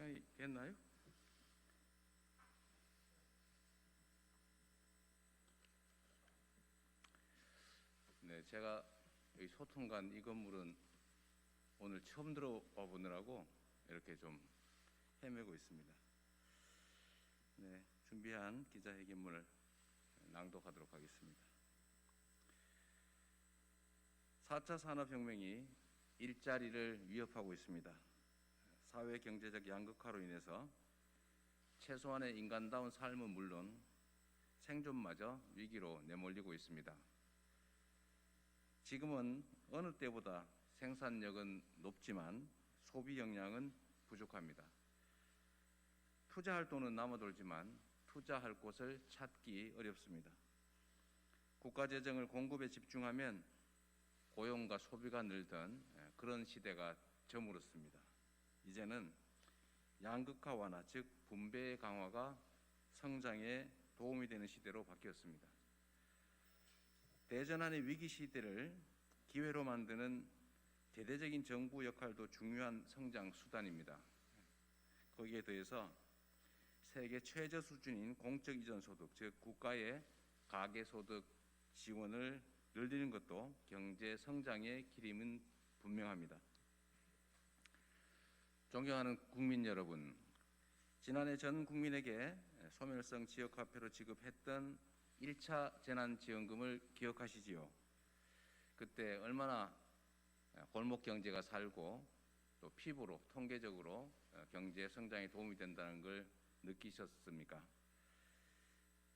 시간이 됐나요? 네, 제가 여기 소통관 이 건물은 오늘 처음 들어와 보느라고 이렇게 좀 헤매고 있습니다. 네, 준비한 기자회견문을 낭독하도록 하겠습니다. 4차 산업혁명이 일자리를 위협하고 있습니다. 사회 경제적 양극화로 인해서 최소한의 인간다운 삶은 물론 생존마저 위기로 내몰리고 있습니다. 지금은 어느 때보다 생산력은 높지만 소비 역량은 부족합니다. 투자할 돈은 남아돌지만 투자할 곳을 찾기 어렵습니다. 국가 재정을 공급에 집중하면 고용과 소비가 늘던 예, 그런 시대가 저물었습니다. 이제는 양극화 완화, 즉 분배 강화가 성장에 도움이 되는 시대로 바뀌었습니다. 대전환의 위기 시대를 기회로 만드는 대대적인 정부 역할도 중요한 성장 수단입니다. 거기에 더해서 세계 최저 수준인 공적 이전 소득, 즉 국가의 가계 소득 지원을 늘리는 것도 경제 성장의 길임은 분명합니다. 존경하는 국민 여러분, 지난해 전 국민에게 소멸성 지역화폐로 지급했던 1차 재난지원금을 기억하시지요? 그때 얼마나 골목 경제가 살고 또 피부로 통계적으로 경제 성장에 도움이 된다는 걸 느끼셨습니까?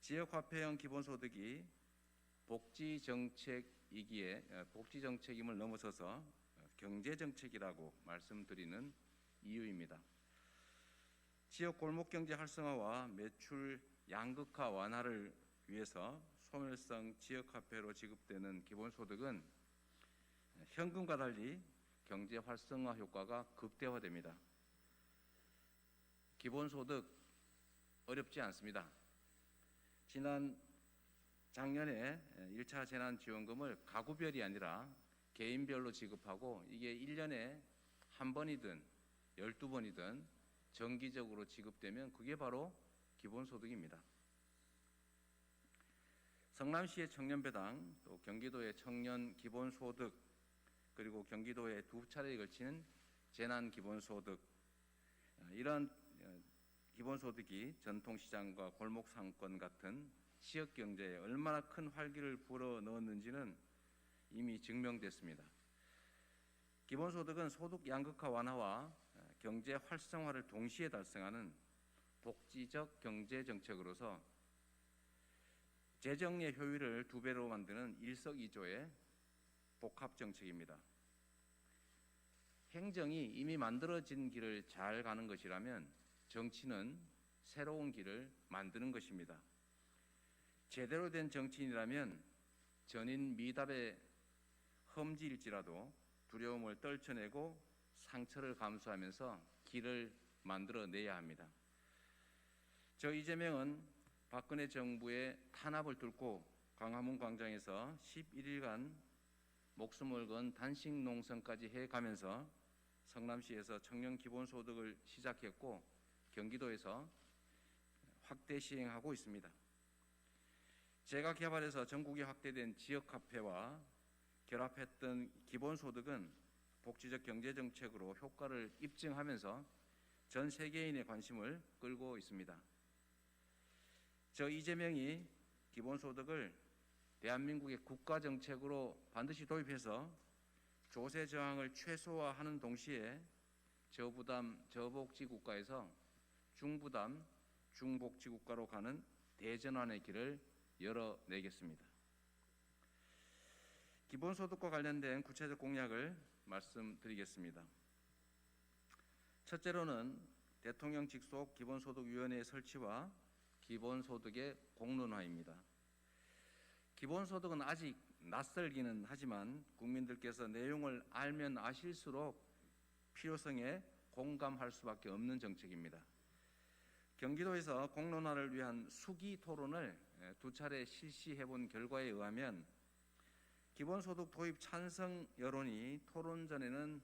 지역화폐형 기본소득이 복지 정책이기에 어, 복지 정책임을 넘어서서 경제 정책이라고 말씀드리는 이유입니다. 지역 골목 경제 활성화와 매출 양극화 완화를 위해서 소멸성 지역 화폐로 지급되는 기본소득은 현금과 달리 경제 활성화 효과가 극대화됩니다. 기본소득 어렵지 않습니다. 지난 작년에 1차 재난지원금을 가구별이 아니라 개인별로 지급하고 이게 1년에 한 번이든 12번이든 정기적으로 지급되면 그게 바로 기본소득입니다. 성남시의 청년배당, 또 경기도의 청년 기본소득, 그리고 경기도의 두 차례에 걸치는 재난 기본소득, 이런 어, 기본소득이 전통시장과 골목상권 같은 지역 경제에 얼마나 큰 활기를 불어 넣었는지는 이미 증명됐습니다. 기본소득은 소득 양극화 완화와 경제 활성화를 동시에 달성하는 복지적 경제 정책으로서 재정의 효율을 두 배로 만드는 일석이조의 복합 정책입니다. 행정이 이미 만들어진 길을 잘 가는 것이라면 정치는 새로운 길을 만드는 것입니다. 제대로 된 정치인이라면 전인 미답의 험지일지라도 두려움을 떨쳐내고 상처를 감수하면서 길을 만들어내야 합니다. 저 이재명은 박근혜 정부의 탄압을 뚫고 광화문 광장에서 11일간 목숨을 건 단식 농성까지 해가면서 성남시에서 청년 기본소득을 시작했고 경기도에서 확대 시행하고 있습니다. 제가 개발해서 전국에 확대된 지역 카페와 결합했던 기본소득은 복지적 경제 정책으로 효과를 입증하면서 전 세계인의 관심을 끌고 있습니다. 저 이재명이 기본소득을 대한민국의 국가 정책으로 반드시 도입해서 조세 저항을 최소화하는 동시에 저부담 저복지 국가에서 중부담 중복지 국가로 가는 대전환의 길을 열어내겠습니다. 기본소득과 관련된 구체적 공약을 말씀드리겠습니다. 첫째로는 대통령 직속 기본소득위원회 설치와 기본소득의 공론화입니다. 기본소득은 아직 낯설기는 하지만 국민들께서 내용을 알면 아실수록 필요성에 공감할 수밖에 없는 정책입니다. 경기도에서 공론화를 위한 수기 토론을 두 차례 실시해 본 결과에 의하면 기본소득 도입 찬성 여론이 토론 전에는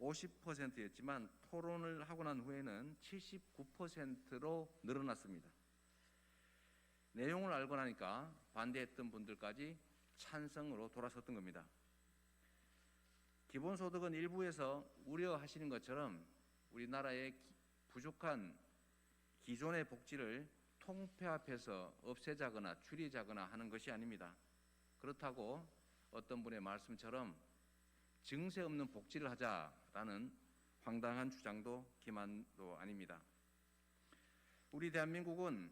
50%였지만 토론을 하고 난 후에는 79%로 늘어났습니다. 내용을 알고 나니까 반대했던 분들까지 찬성으로 돌아섰던 겁니다. 기본소득은 일부에서 우려하시는 것처럼 우리나라의 기- 부족한 기존의 복지를 통폐합해서 없애자거나 줄이자거나 하는 것이 아닙니다. 그렇다고 어떤 분의 말씀처럼 증세 없는 복지를 하자라는 황당한 주장도 기만도 아닙니다. 우리 대한민국은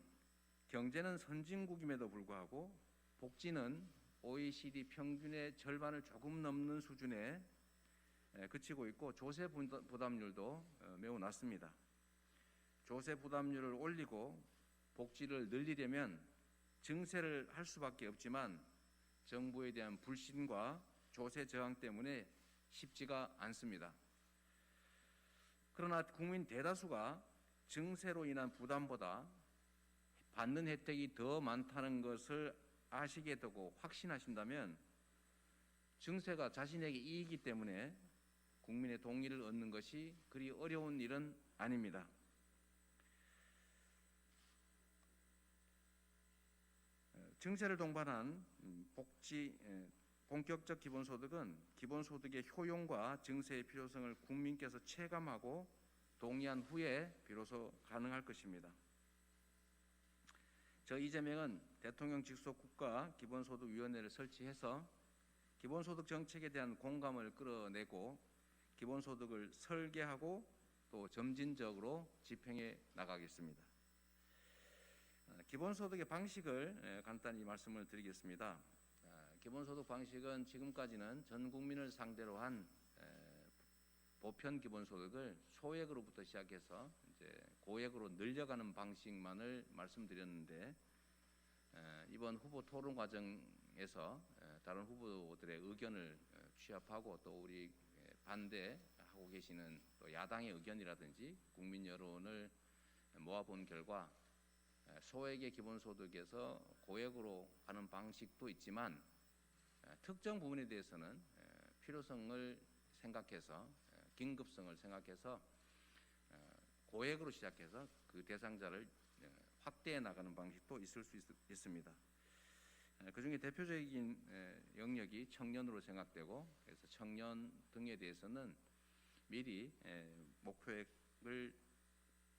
경제는 선진국임에도 불구하고 복지는 OECD 평균의 절반을 조금 넘는 수준에 에, 그치고 있고 조세 부담- 부담률도 어, 매우 낮습니다. 조세 부담률을 올리고 복지를 늘리려면 증세를 할 수밖에 없지만 정부에 대한 불신과 조세 저항 때문에 쉽지가 않습니다. 그러나 국민 대다수가 증세로 인한 부담보다 받는 혜택이 더 많다는 것을 아시게 되고 확신하신다면 증세가 자신에게 이익이기 때문에 국민의 동의를 얻는 것이 그리 어려운 일은 아닙니다. 어, 증세를 동반한 음, 복지 에, 본격적 기본소득은 기본소득의 효용과 증세의 필요성을 국민께서 체감하고 동의한 후에 비로소 가능할 것입니다. 저 이재명은 대통령 직속 국가 기본소득위원회를 설치해서 기본소득 정책에 대한 공감을 끌어내고 기본소득을 설계하고 또 점진적으로 집행해 나가겠습니다. 어, 기본소득의 방식을 에, 간단히 말씀을 드리겠습니다. 아, 기본소득 방식은 지금까지는 전 국민을 상대로 한 에, 보편 기본소득을 소액으로부터 시작해서 이제 고액으로 늘려가는 방식만을 말씀드렸는데 에, 이번 후보 토론 과정에서 에, 다른 후보들의 의견을 에, 취합하고 또 우리 에, 반대하고 계시는 또 야당의 의견이라든지 국민 여론을 모아본 결과 에, 소액의 기본소득에서 고액으로 가는 방식도 있지만 에, 특정 부분에 대해서는 에, 필요성을 생각해서 에, 긴급성을 생각해서 어, 고액으로 시작해서 그 대상자를 에, 확대해 나가는 방식도 있을 수 있, 습니다. 그 중에 대표적인 에, 영역이 청년으로 생각되고 그래서 청년 등에 대해서는 미리 에, 목표액을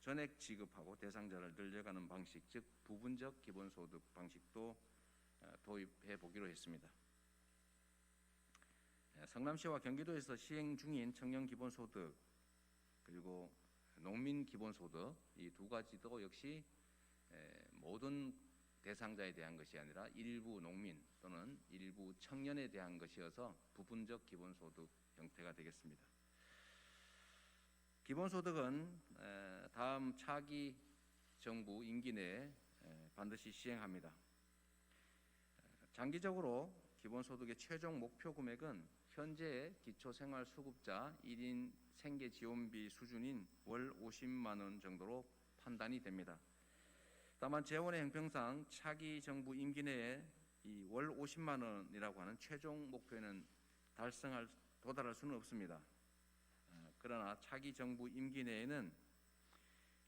전액 지급하고 대상자를 늘려가는 방식, 즉 부분적 기본소득 방식도 어, 도입해 보기로 했습니다. 에, 성남시와 경기도에서 시행 중인 청년 기본소득 그리고 농민 기본소득 이 두 가지도 역시 에, 모든 대상자에 대한 것이 아니라 일부 농민 또는 일부 청년에 대한 것이어서 부분적 기본소득 형태가 되겠습니다. 기본소득은 에, 다음 차기 정부 임기 내에 에, 반드시 시행합니다. 에, 장기적으로 기본소득의 최종 목표 금액은 현재의 기초생활수급자 1인 생계지원비 수준인 월 50만 원 정도로 판단이 됩니다. 다만 재원의 형평상 차기 정부 임기 내에 이 월 50만 원이라고 하는 최종 목표에는 달성할 도달할 수는 없습니다. 어, 그러나 차기 정부 임기 내에는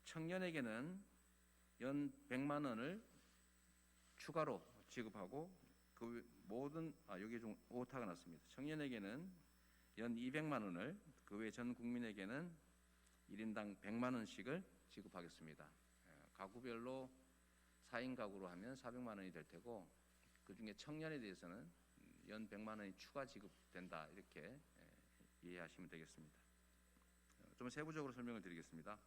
청년에게는 연 100만 원을 추가로 지급하고 그 모든 아 여기 좀 오타가 났습니다. 청년에게는 연 200만 원을 그 외 전 국민에게는 1인당 100만 원씩을 지급하겠습니다. 예, 가구별로 4인 가구로 하면 400만 원이 될 테고 그 중에 청년에 대해서는 연 100만 원이 추가 지급된다 이렇게 예, 이해하시면 되겠습니다. 어, 좀 세부적으로 설명을 드리겠습니다.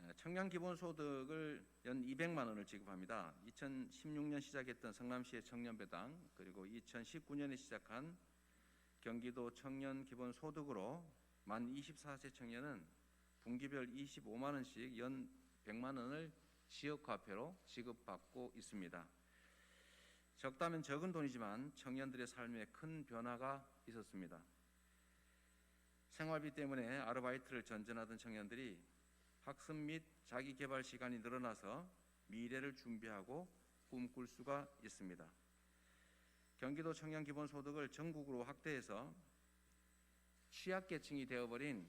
에, 청년 기본소득을 연 200만 원을 지급합니다. 2016년 시작했던 성남시의 청년 배당 그리고 2019년에 시작한 경기도 청년 기본소득으로 만 24세 청년은 분기별 25만 원씩 연 100만 원을 지역화폐로 지급받고 있습니다. 적다면 적은 돈이지만 청년들의 삶에 큰 변화가 있었습니다. 생활비 때문에 아르바이트를 전전하던 청년들이 학습 및 자기 개발 시간이 늘어나서 미래를 준비하고 꿈꿀 수가 있습니다. 경기도 청년 기본 소득을 전국으로 확대해서 취약계층이 되어버린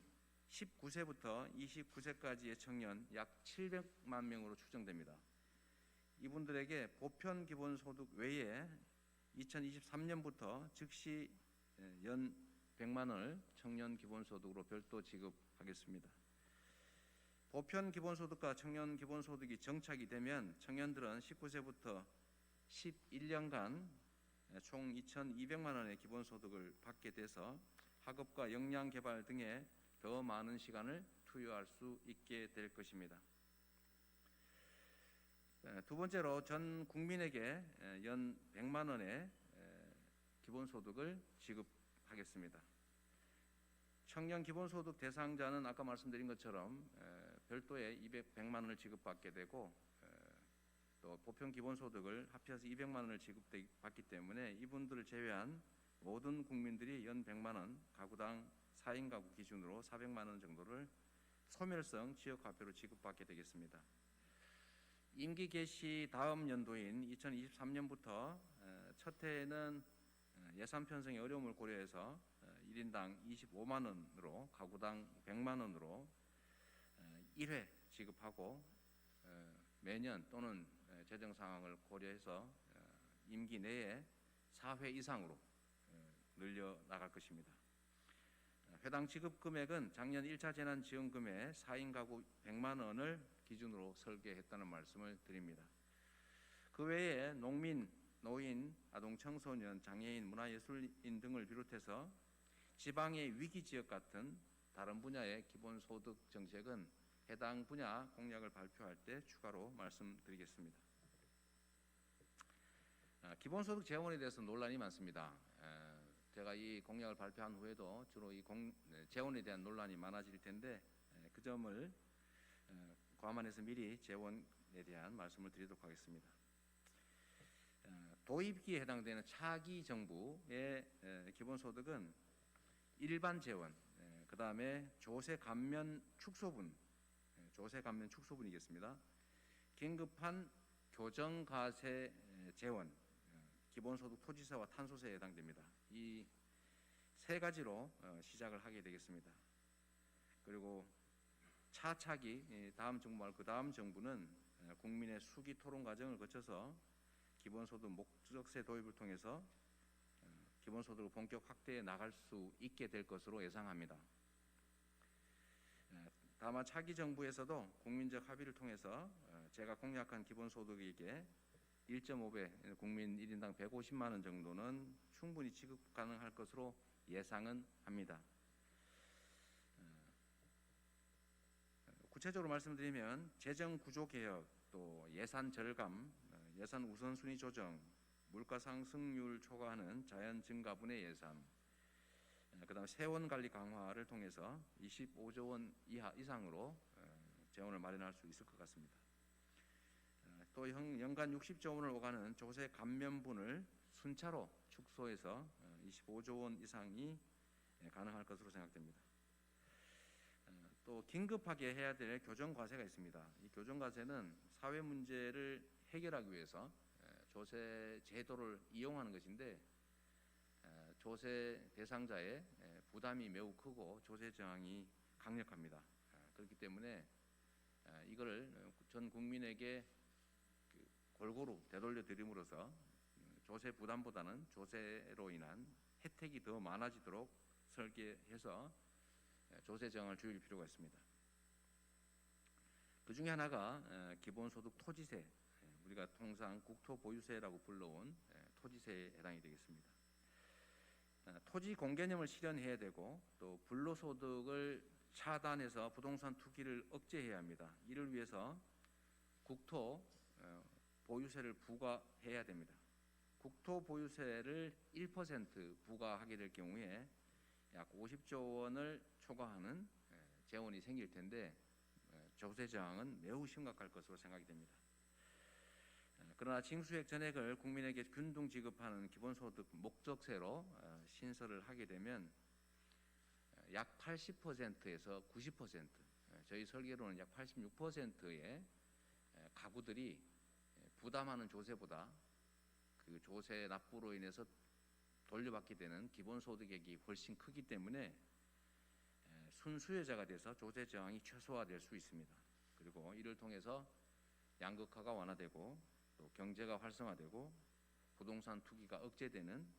19세부터 29세까지의 청년 약 700만 명으로 추정됩니다. 이분들에게 보편 기본 소득 외에 2023년부터 즉시 예, 연 100만 원을 청년 기본 소득으로 별도 지급하겠습니다. 보편 기본소득과 청년 기본소득이 정착이 되면 청년들은 19세부터 11년간 총 2,200만 원의 기본소득을 받게 돼서 학업과 역량 개발 등에 더 많은 시간을 투여할 수 있게 될 것입니다. 에, 두 번째로 전 국민에게 에, 연 100만 원의 에, 기본소득을 지급하겠습니다. 청년 기본소득 대상자는 아까 말씀드린 것처럼 에, 별도의 200, 100만 원을 지급받게 되고 에, 또 보편 기본소득을 합해서 200만 원을 지급받기 때문에 이분들을 제외한 모든 국민들이 연 100만 원, 가구당 4인 가구 기준으로 400만 원 정도를 소멸성 지역화폐로 지급받게 되겠습니다. 임기 개시 다음 연도인 2023년부터 첫 해에는 어, 예산 편성의 어려움을 고려해서 1인당 25만 원으로 가구당 100만 원으로 1회 지급하고 어, 매년 또는 어, 재정 상황을 고려해서 어, 임기 내에 4회 이상으로 어, 늘려 나갈 것입니다. 어, 해당 지급 금액은 작년 1차 재난 지원금의 4인 가구 100만 원을 기준으로 설계했다는 말씀을 드립니다. 그 외에 농민, 노인, 아동 청소년, 장애인, 문화예술인 등을 비롯해서 지방의 위기 지역 같은 다른 분야의 기본소득 정책은 해당 분야 공약을 발표할 때 추가로 말씀드리겠습니다. 아, 기본소득 재원에 대해서 논란이 많습니다. 에, 제가 이 공약을 발표한 후에도 주로 이 공, 네, 재원에 대한 논란이 많아질 텐데 에, 그 점을 에, 감안해서 미리 재원에 대한 말씀을 드리도록 하겠습니다. 어, 도입기에 해당되는 차기 정부의 에, 기본소득은 일반 재원, 그 다음에 조세 감면 축소분, 에, 조세 감면 축소분이겠습니다. 긴급한 교정과세 에, 재원, 어, 기본소득 토지세와 탄소세에 해당됩니다. 이 세 가지로 어, 시작을 하게 되겠습니다. 그리고 차차기 예, 다음 정부 말고 그 다음 정부는 어, 국민의 수기 토론 과정을 거쳐서 기본소득 목적세 도입을 통해서 어, 기본소득을 본격 확대해 나갈 수 있게 될 것으로 예상합니다. 에, 다만 차기 정부에서도 국민적 합의를 통해서 어, 제가 공약한 기본소득에게 1.5배 국민 1인당 150만 원 정도는 충분히 지급 가능할 것으로 예상은 합니다. 구체적으로 말씀드리면 재정 구조 개혁, 또 예산 절감, 어, 예산 우선순위 조정, 물가 상승률 초과하는 자연 증가분의 예산, 어, 그다음 세원 관리 강화를 통해서 25조 원 이하 이상으로 어, 재원을 마련할 수 있을 것 같습니다. 어, 또 연- 연간 60조 원을 오가는 조세 감면분을 순차로 축소해서 어, 25조 원 이상이 예, 가능할 것으로 생각됩니다. 어, 또 긴급하게 해야 될 교정 과세가 있습니다. 이 교정 과세는 사회 문제를 해결하기 위해서 에, 조세 제도를 이용하는 것인데 에, 조세 대상자의 에, 부담이 매우 크고 조세 저항이 강력합니다. 아, 그렇기 때문에 에, 이거를 어, 전 국민에게 그 골고루 되돌려 드림으로써 음, 조세 부담보다는 조세로 인한 혜택이 더 많아지도록 설계해서 에, 조세 정을 줄일 필요가 있습니다. 그 중에 하나가 에, 기본소득 토지세, 에, 우리가 통상 국토보유세라고 불러온 에, 토지세에 해당이 되겠습니다. 에, 토지 공개념을 실현해야 되고 또 불로소득을 차단해서 부동산 투기를 억제해야 합니다. 이를 위해서 국토 어, 보유세를 부과해야 됩니다. 국토 보유세를 1% 부과하게 될 경우에 약 50조 원을 초과하는 에, 재원이 생길 텐데 에, 조세 저항은 매우 심각할 것으로 생각이 됩니다. 에, 그러나 징수액 전액을 국민에게 균등 지급하는 기본소득 목적세로 어, 신설을 하게 되면 에, 약 80%에서 90% 에, 저희 설계로는 약 86%의 가구들이 에, 부담하는 조세보다 그 조세 납부로 인해서 돌려받게 되는 기본소득액이 훨씬 크기 때문에 순수혜자가 돼서 조세 저항이 최소화될 수 있습니다. 그리고 이를 통해서 양극화가 완화되고 또 경제가 활성화되고 부동산 투기가 억제되는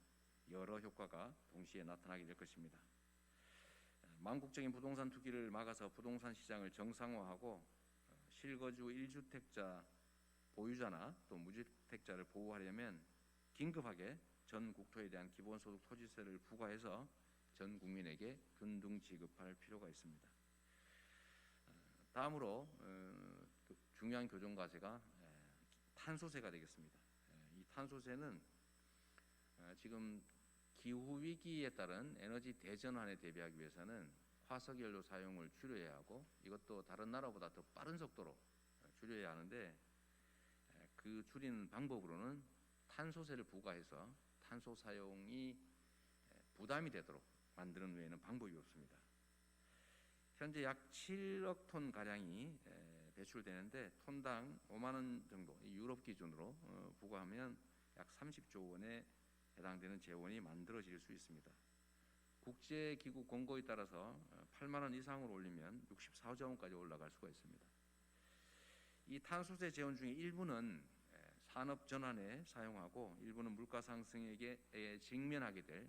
여러 효과가 동시에 나타나게 될 것입니다. 망국적인 부동산 투기를 막아서 부동산 시장을 정상화하고 어, 실거주 1주택자 보유자나 또 무주택자를 보호하려면 긴급하게 전 국토에 대한 기본소득 토지세를 부과해서 전 국민에게 균등 지급할 필요가 있습니다. 어, 다음으로 어, 그 중요한 교정 과세가 에, 탄소세가 되겠습니다. 에, 이 탄소세는 어, 지금 기후 위기에 따른 에너지 대전환에 대비하기 위해서는 화석 연료 사용을 줄여야 하고 이것도 다른 나라보다 더 빠른 속도로 어, 줄여야 하는데 에, 그 줄이는 방법으로는 탄소세를 부과해서 탄소 사용이 에, 부담이 되도록 만드는 외에는 방법이 없습니다. 현재 약 7억 톤 가량이 에, 배출되는데 톤당 5만 원 정도 이 유럽 기준으로 어, 부과하면 약 30조 원에 해당되는 재원이 만들어질 수 있습니다. 국제기구 공고에 따라서 어, 8만 원 이상으로 올리면 64조 원까지 올라갈 수가 있습니다. 이 탄소세 재원 중에 일부는 에, 산업 전환에 사용하고 일부는 물가 상승에게 에, 직면하게 될 에,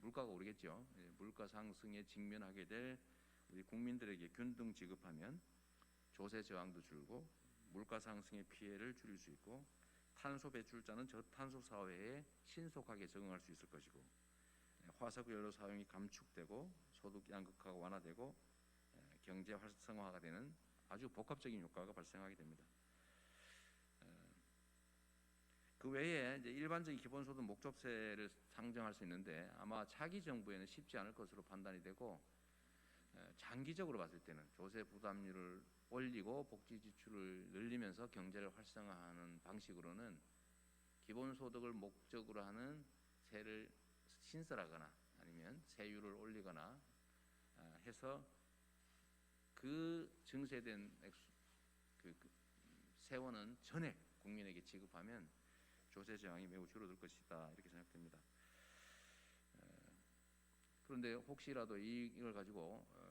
물가가 오르겠죠. 예, 물가 상승에 직면하게 될 우리 국민들에게 균등 지급하면 조세 저항도 줄고 물가 상승의 피해를 줄일 수 있고 탄소 배출자는 저탄소 사회에 신속하게 적응할 수 있을 것이고 에, 화석 연료 사용이 감축되고 소득 양극화가 완화되고 에, 경제 활성화가 되는 아주 복합적인 효과가 발생하게 됩니다. 에, 그 외에 이제 일반적인 기본소득 목적세를 상정할 수 있는데 아마 차기 정부에는 쉽지 않을 것으로 판단이 되고 에, 장기적으로 봤을 때는 조세 부담률을 올리고 복지 지출을 늘리면서 경제를 활성화하는 방식으로는 기본소득을 목적으로 하는 세를 신설하거나 아니면 세율을 올리거나 아, 해서 그 증세된 액수, 그, 그 음, 세원은 전액 국민에게 지급하면 조세 저항이 매우 줄어들 것이다 이렇게 생각됩니다. 에, 그런데 혹시라도 이걸 가지고 어,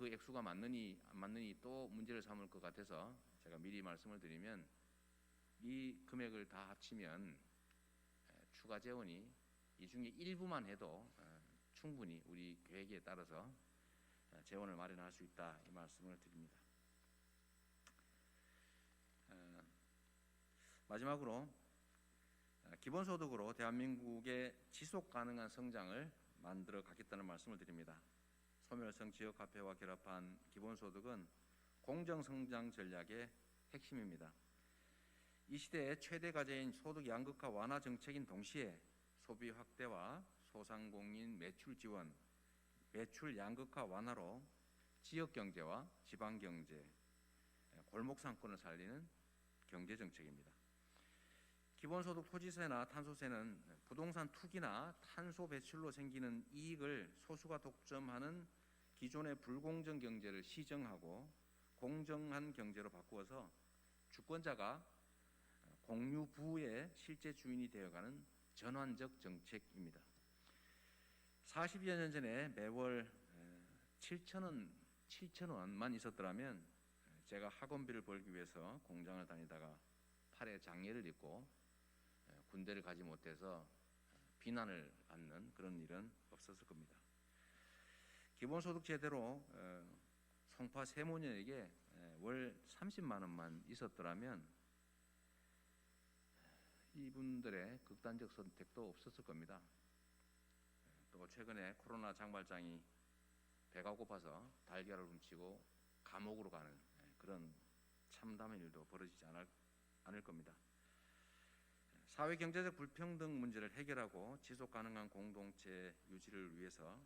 그 액수가 맞느니 안 맞느니 또 문제를 삼을 것 같아서 제가 미리 말씀을 드리면 이 금액을 다 합치면 에, 추가 재원이 이 중에 일부만 해도 어, 충분히 우리 계획에 따라서 어, 재원을 마련할 수 있다 이 말씀을 드립니다. 어, 마지막으로 어, 기본소득으로 대한민국의 지속 가능한 성장을 만들어 가겠다는 말씀을 드립니다. 소멸성 지역 화폐와 결합한 기본소득은 공정 성장 전략의 핵심입니다. 이 시대의 최대 과제인 소득 양극화 완화 정책인 동시에 소비 확대와 소상공인 매출 지원, 매출 양극화 완화로 지역 경제와 지방 경제, 골목 상권을 살리는 경제 정책입니다. 기본소득 토지세나 탄소세는 부동산 투기나 탄소 배출로 생기는 이익을 소수가 독점하는 기존의 불공정 경제를 시정하고 공정한 경제로 바꾸어서 주권자가 공유부의 실제 주인이 되어가는 전환적 정책입니다. 40여 년 전에 매월 7천 원, 7천 원만 있었더라면 제가 학원비를 벌기 위해서 공장을 다니다가 팔에 장애를 입고 군대를 가지 못해서 비난을 받는 그런 일은 없었을 겁니다. 기본소득 제대로 어, 송파 세모녀에게 월 30만 원만 있었더라면 이분들의 극단적 선택도 없었을 겁니다. 또 최근에 코로나 장발장이 배가 고파서 달걀을 훔치고 감옥으로 가는 그런 참담한 일도 벌어지지 않을, 않을 겁니다. 사회 경제적 불평등 문제를 해결하고 지속 가능한 공동체 유지를 위해서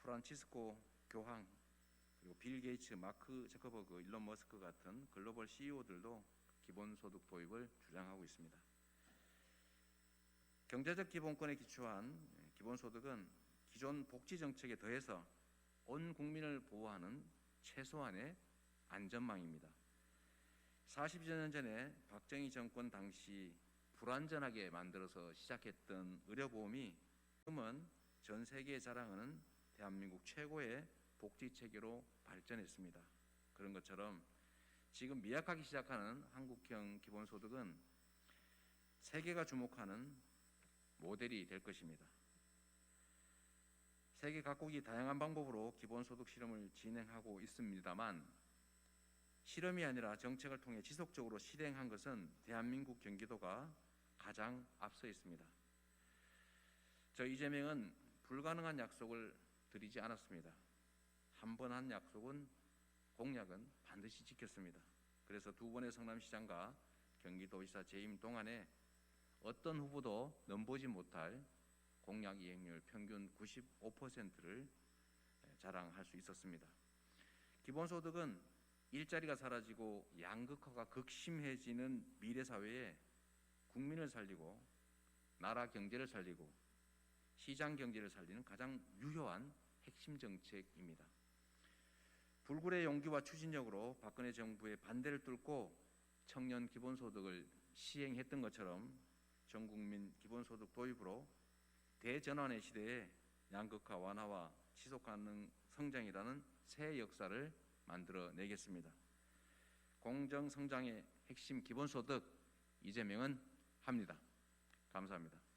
프란치스코 교황 그리고 빌 게이츠, 마크 저커버그, 일론 머스크 같은 글로벌 CEO들도 기본소득 도입을 주장하고 있습니다. 경제적 기본권에 기초한 기본소득은 기존 복지 정책에 더해서 온 국민을 보호하는 최소한의 안전망입니다. 40여 년 전에 박정희 정권 당시 불안전하게 만들어서 시작했던 의료보험이 지금은 전 세계에 자랑하는 대한민국 최고의 복지 체계로 발전했습니다. 그런 것처럼 지금 미약하기 시작하는 한국형 기본소득은 세계가 주목하는 모델이 될 것입니다. 세계 각국이 다양한 방법으로 기본소득 실험을 진행하고 있습니다만 실험이 아니라 정책을 통해 지속적으로 실행한 것은 대한민국 경기도가 가장 앞서 있습니다. 저 이재명은 불가능한 약속을 드리지 않았습니다. 한 번 한 약속은 공약은 반드시 지켰습니다. 그래서 두 번의 성남시장과 경기도지사 재임 동안에 어떤 후보도 넘보지 못할 공약 이행률 평균 95%를 자랑할 수 있었습니다. 기본소득은 일자리가 사라지고 양극화가 극심해지는 미래 사회에 국민을 살리고 나라 경제를 살리고 시장 경제를 살리는 가장 유효한 핵심 정책입니다. 불굴의 용기와 추진력으로 박근혜 정부의 반대를 뚫고 청년 기본소득을 시행했던 것처럼 전 국민 기본소득 도입으로 대전환의 시대에 양극화 완화와 지속 가능 성장이라는 새 역사를 만들어 내겠습니다. 공정 성장의 핵심 기본소득 이재명은 합니다. 감사합니다.